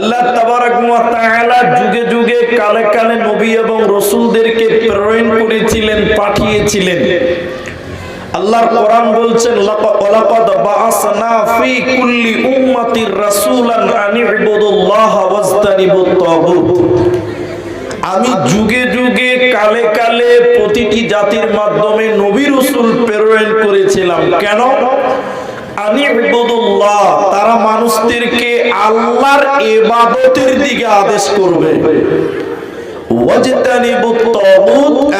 আল্লাহ যুগে যুগে কালে কালে নবী এবং রসুলদেরকে প্রেরণ করেছিলেন, পাঠিয়েছিলেন। আল্লাহর কোরআন বলছেন লাকাদ বাআসনা ফি কুল্লি উম্মাতির রাসূলান আন ইবুদুল্লাহ ওয়াজতানিবুত তাগুত। আমি যুগে যুগে কালে কালে প্রতিটি জাতির মাধ্যমে নবী রাসূল প্রেরণ করেছিলাম। কেন? তারা মানুষদেরকে আল্লাহর ইবাদতের দিকে আদেশ করবে।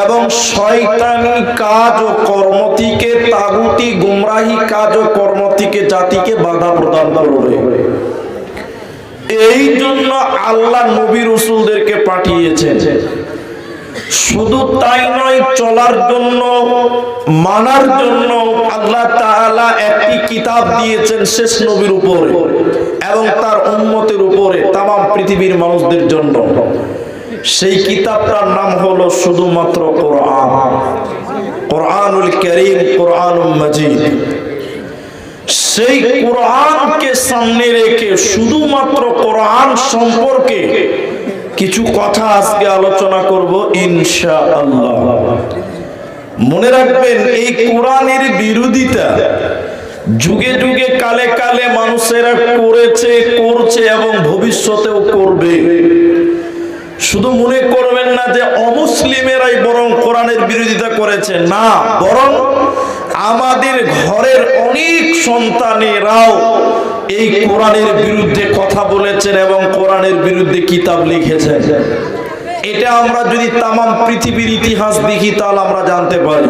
এবং শয়তানি কাজ ও কর্ম থেকে গুমরাহি কাজ ও কর্ম থেকে জাতিকে বাধা প্রদান করবে। এই জন্য আল্লাহ নবী রসুলদেরকে পাঠিয়েছেন। শুধু তাই নয়, চলার জন্য, মানার জন্য আল্লাহ তাআলা একটি কিতাব দিয়েছেন শেষ নবীর উপরে এবং তার উম্মতের উপরে তাম পৃথিবীর মানুষদের জন্য। সেই কিতাবটার নাম হলো শুধুমাত্র কোরআন। কোরআনুল করিম, কোরআনুল মজিদ। সেই কোরআনকে সামনে রেখে শুধুমাত্র কোরআন সম্পর্কে কিছু কথা আজকে আলোচনা করব ইনশা আল্লাহ মনে রাখবেন, এই কোরআনের বিরোধিতা যুগে যুগে কালে কালে মানুষেরা করেছে, করছে এবং ভবিষ্যতেও করবে। শুধু মনে করবেন না যে অমুসলিমেরাই বরং কোরআনের বিরোধিতা করেছে। না, বরং আমাদের ঘরের অনেক সন্তানেরাও এই কোরআনের বিরুদ্ধে কথা বলেছেন এবং কোরআনের বিরুদ্ধে কিতাব লিখেছেন। এটা আমরা যদি তামাম পৃথিবীর ইতিহাস দেখি, তাহলে আমরা জানতে পারি।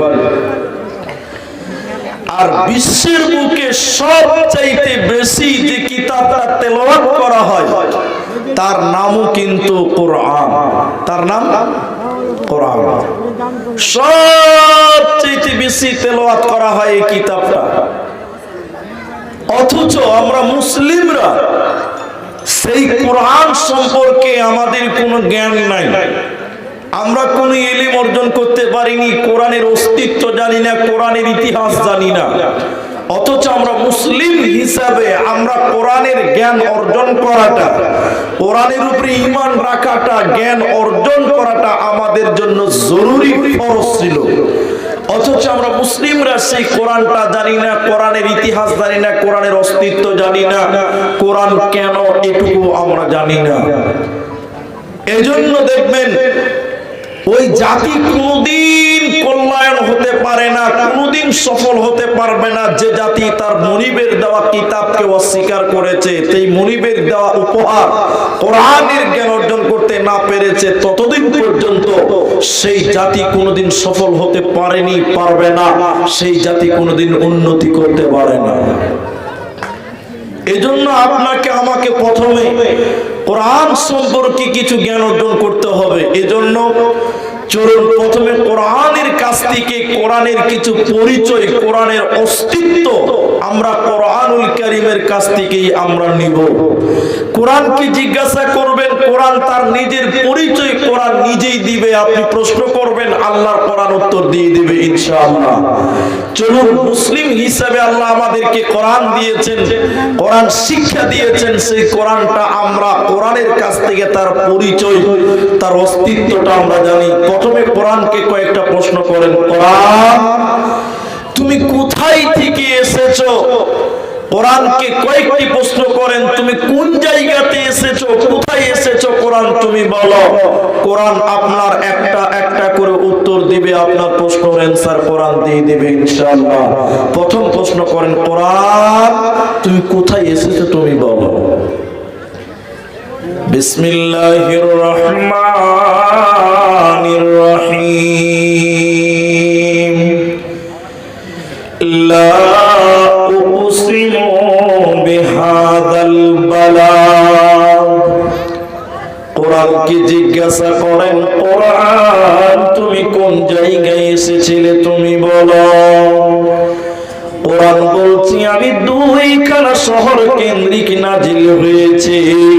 আর বিশ্বের বুকে সবচাইতে বেশি যে কিতাবটা তেলাওয়াত করা হয়, তার নামও কিন্তু কোরআন। তার নাম? কোরআন। সবচেয়ে বেশি তেলোয়াত করা হয় এই কিতাবটা। অথচ আমরা মুসলিমরা, সেই কোরআন সম্পর্কে আমাদের কোনো জ্ঞান নাই। আমরা কোন এলিম অর্জন করতে পারিনি, কোরআনের অস্তিত্ব জানি না, কোরআনের ইতিহাস জানি না। অথচ আমরা মুসলিম হিসাবে আমরা কোরআনের জ্ঞান অর্জন করাটা, কোরআনের উপরে ইমান রাখাটা, জ্ঞান অর্জন করাটা আমাদের জন্য জরুরি ফরজ ছিল। অথচ আমরা মুসলিমরা সেই কোরআনটা জানি না, কোরআনের ইতিহাস জানি না, কোরআনের অস্তিত্ব জানি না, কোরআন কেন এটুকু আমরা জানি না। এজন্য দেখবেন ওই জাতি কোনদিন কল্যাণ হতে পারে না, কোনদিন সফল হতে পারবে না। যে জাতি তার মনিবের দেওয়া কিতাবকে অস্বীকার করেছে, সেই মনিবের দেওয়া উপহার কোরআনের জ্ঞান অর্জন করতে না পেরেছে, ততদিন পর্যন্ত সেই জাতি কোনোদিন সফল হতে পারেনি, পারবে না। সেই জাতি কোনোদিন উন্নতি করতে পারে না। এজন্য আপনাকে আমাকে প্রথমে কোরআন সম্পর্কে কিছু জ্ঞান অর্জন করতে হবে। এজন্য চলুন প্রথমে কোরআনের কাছ থেকে কোরআনের কিছু পরিচয়, কোরআনের অস্তিত্ব আমরা কোরআনুল কারিমের কাছ থেকেই আমরা নিব। কোরআনকে জিজ্ঞাসা করবেন? কোরআন তার নিজের পরিচয় কোরআন নিজেই দিবে। আপনি প্রশ্ন করবেন, আল্লাহর কোরআন উত্তর দিয়ে দিবে ইনশাআল্লাহ। চলুন, মুসলিম হিসাবে আল্লাহ আমাদেরকে কোরআন দিয়েছেন, কোরআন শিক্ষা দিয়েছেন। সেই কোরআনটা আমরা কোরআনের কাছ থেকে তার পরিচয় তার অস্তিত্বটা আমরা জানি। প্রথমে কোরআনকে কয়েকটা প্রশ্ন করেন। কোরআন, তুমি কোথায় থেকে এসেছ? কোরআনকে কয়েকটি প্রশ্ন করেন, তুমি কোন জায়গাতে এসেছ? কোথায় এসেছ? কোরআন তুমি বলো। কোরআন আপনার একটা একটা করে উত্তর দিবে, আপনার প্রশ্নের অ্যান্সার কোরআন দিয়ে দিবে, ইনশাআল্লাহ। প্রথম প্রশ্ন করেন, কোরআন, তুমি কোথায় এসেছ তুমি বলো। বিসমিল্লাহির রহমানির রহিম لا أقسم بهذا البلد কোরআনকে জিজ্ঞাসা করেন কোরআন তুমি কোন জায়গায় এসেছিলে তুমি বলো কোরআন বলছি আমি দুইখানা শহর কেন্দ্রিক নাজিল হয়েছে ওই দুইটি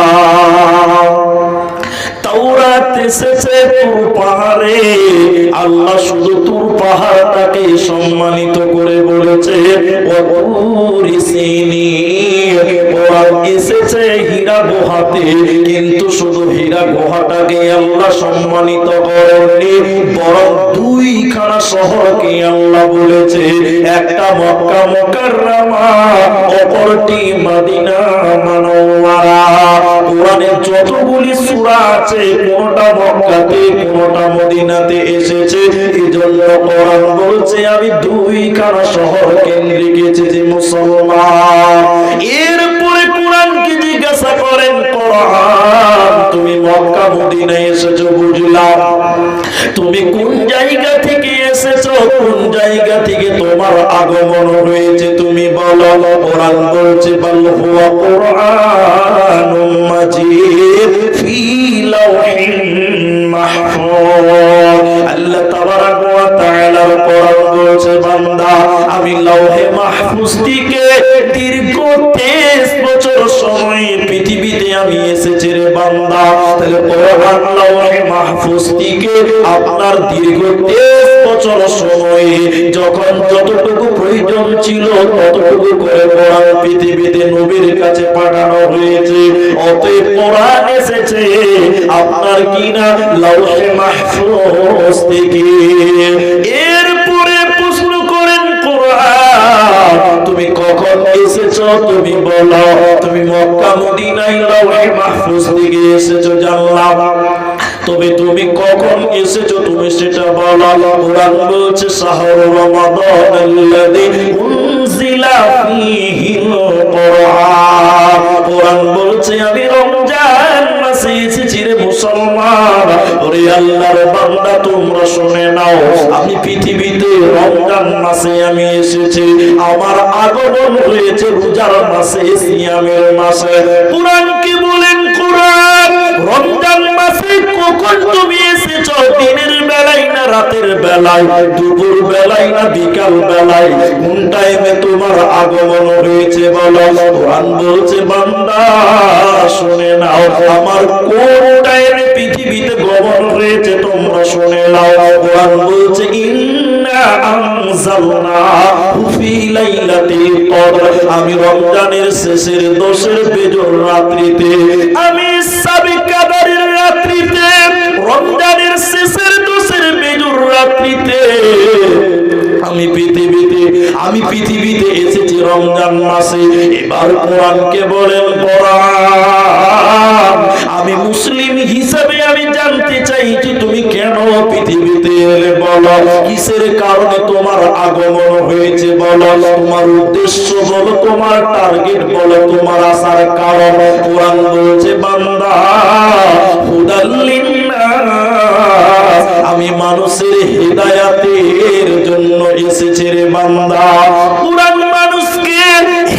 কিন্তু শুধু হীরা আল্লাহ সম্মানিত করেননি, বরং দুইখানা শহরকে আল্লাহ বলেছে। একটা মক্কা মুকাররমা, অপরটি মানওয়ারা। কোরআনে যতগুলি সূরা আছে, কোনটা মক্কাতে, কোনটা মদিনাতে এসেছে, এজন্য কোরআন বলছে, আমি দুইখানা শহর কেন্দ্রিক এসেছি মুসলমান। এরপরে তুমি মক্কা মদিনায় এসেছ, বুঝলাম। তুমি কোন জায়গা থেকে এসেছ, কোন জায়গা থেকে তোমার আগমন হয়েছে, তুমি বলো। কোরআন বলছে, বল হুয়া কোরআন মাজিদ ফি লাউহিন মাহফুজ। বান্দা আমি লৌহে মাহফুজ থেকে দীর্ঘ 23 বছর সময় পৃথিবীতে আমি এসেছি রে বান্দা। তাহলে কোরআন লৌহে মাহফুজ থেকে আপনার দীর্ঘ 23 বছর সময় যখন যতটুকু প্রয়োজন ছিল, ততটুকু করে কোরআন পৃথিবীতে নবীর কাছে পাঠানো হয়েছে। অতএব কোরআন এসেছে। আপনার কিনা লৌহে মাহফুজ থেকে? তুমি বলো, তুমি মক্কা, মদিনায় লাউহে মাহফুজ থেকে এসেছ, জানলাম। তবে তুমি কখন এসেছ তুমি সেটা বলো। কোরআন বলছে শাহর রমাদান আল্লাযী মাসে কোরআন কি বলেন কোরআন? রমজান মাসে কখন তুমি এসেছ? দিনের বেলায় না রাতের বেলায়? দুপুর বেলায় না বিকাল বেলায়? কোন টাইমে তোমার আগমন হয়েছে বলো? কোরআন বলছে, বান্দা, শুনে নাও। আমার কোন টাইমে পৃথিবীতে গমন হয়েছে তোমরা শুনে নাও। কোরআন বলছে, ইন্না আমি রমজানের শেষের দশের বেজর রাত্রিতে, আমি সাবিক কাদারের রাত্রিতে, রমজানের শেষের দশের বেজর রাত্রিতে, আমি পৃথিবীতে আমি পৃথিবীতে এসেছি রমজান মাসে। এবার কোরআনকে বলেন কোরআন আমি মুসলিম হিসাবে আমি জানতে কিসের কারণে তোমার আগমন হয়েছে বলো? তোমার উদ্দেশ্য বলো, তোমার টার্গেট বলো, তোমার আসার কারণ কোরআন বলছে, বান্দা আমি মানুষের হেদায়াতের জন্য এসেছে রে বান্দা। কোরআন মানুষকে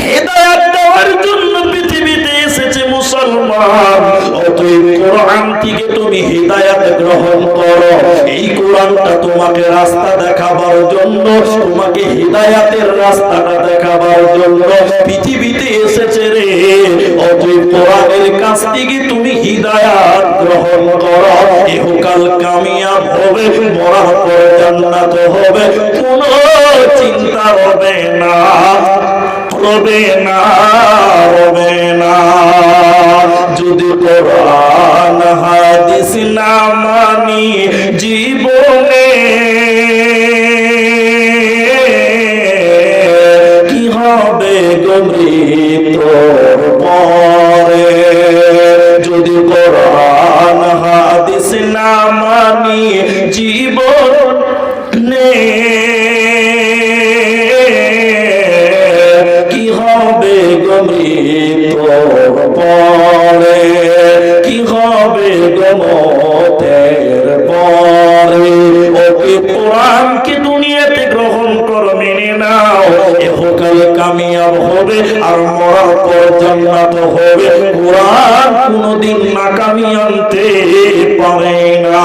হেদায়াত দেওয়ার জন্য পৃথিবীতে এসেছে মুসলমান। অতএব কোরআন থেকে তুমি হেদায়াত গ্রহণ করো। এই কোরআনটা তোমাকে রাস্তা দেখাবার জন্য, তোমাকে হেদায়াতের রাস্তাটা দেখাবার জন্য পৃথিবীতে এসেছে রে। কোরআনের কাছ থেকে তুমি হিদায়াত গ্রহণ করো। ইহকাল কামিয়াব হবে, মরার পরে জান্নাত হবে। কোনো চিন্তা হবে না হবে না হবে না। যদি কোরআন হাদিস না মানি জীবনে কি হবে গমৃত আর মরার পর জান্নাত হবে। কোরআন কোনদিন নাকামি আনতে পারে না।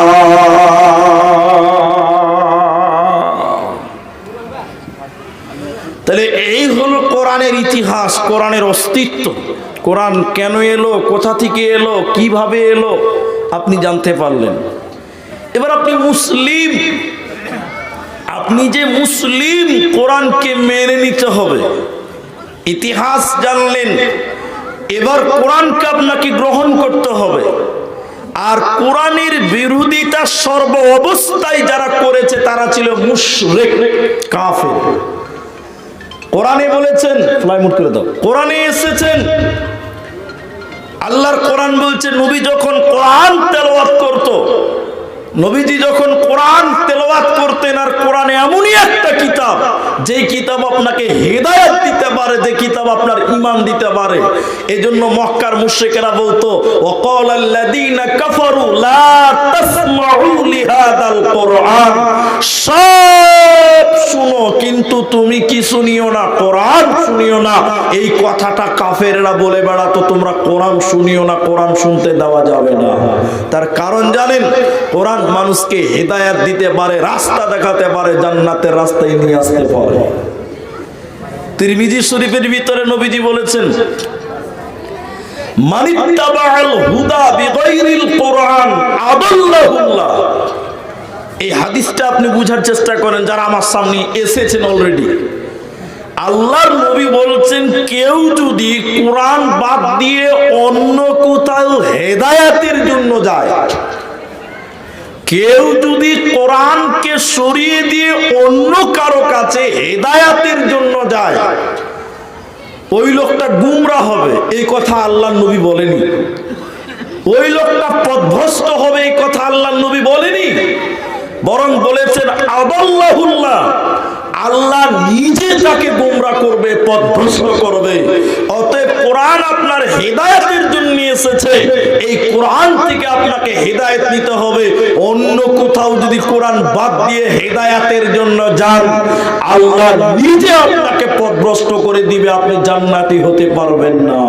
তাহলে এই হলো কোরআনের ইতিহাস, কোরআনের অস্তিত্ব। কোরআন কেন এলো, কোথা থেকে এলো, কীভাবে এলো, আপনি জানতে পারলেন। এবার আপনি মুসলিম। আপনি যে মুসলিম, কোরআনকে মেনে নিতে হবে। ইতিহাস জানলেন, এবার কোরআনকে আপনাকে গ্রহণ করতে হবে। আর কোরআনের বিরোধিতা সর্ব অবস্থায় যারা করেছে, তারা ছিল মুশরিক, কাফের। কোরআনে বলেছেন, ফ্লাই মুট করে দাও। কোরআনে এসেছেন, আল্লাহর কোরআন বলছে, নবী যখন কোরআন তেলাওয়াত করত নবীজি যখন কোরআন তেলাওয়াত করতেন আর কোরআনে এমনই একটা কিতাব যে কিতাব আপনাকে হেদায়েত দিতে পারে, যে কিতাব আপনার ইমান দিতে পারে। এজন্য মক্কার মুশরিকেরা বলতো সব শুনো, কিন্তু তুমি কি শুনিও না, কোরআন শুনিও না। এই কথাটা কাফেররা বলে বেড়াতো, তোমরা কোরআন শুনিও না, কোরআন শুনতে দেওয়া যাবে না। তার কারণ জানেন, কোরআন মানুষকে হেদায়াত দিতে পারে, রাস্তা দেখাতে পারে, জান্নাতের রাস্তায় নিয়ে আসতে পারে। তিরমিজি শরীফের ভিতরে নবীজি বলেছেন এই হাদিসটা আপনি বুঝার চেষ্টা করেন, যারা আমার সামনে এসেছেন অলরেডি নবী বলছেন, কেউ যদি কোরআন বাদ দিয়ে অন্য কোথাও হেদায়াতের জন্য যায় কেউ যদি কোরআনকে সরিয়ে দিয়ে অন্য কারও কাছে হেদায়াতের জন্য যায়, ওই লোকটা গুমরা হবে, এই কথা আল্লাহ নবী বলেনি। ওই লোকটা পদভস্ত হবে, এই কথা আল্লাহ নবী বলেনি। বরং বলেছেন, আদাল্লাহুল্লাহ আল্লাহ নিজে তাকে গোমরা করবে, পথভ্রষ্ট করবে। অতএব কোরআন আপনার হেদায়েতের জন্য এসেছে। এই কোরআন থেকে আপনাকে হেদায়েত নিতে হবে। অন্য কোথাও যদি কোরআন বাদ দিয়ে হেদায়েতের জন্য যান, আল্লাহ নিজে আপনাকে পথভ্রষ্ট করে দিবে, আপনি জান্নাতি হতে পারবেন না।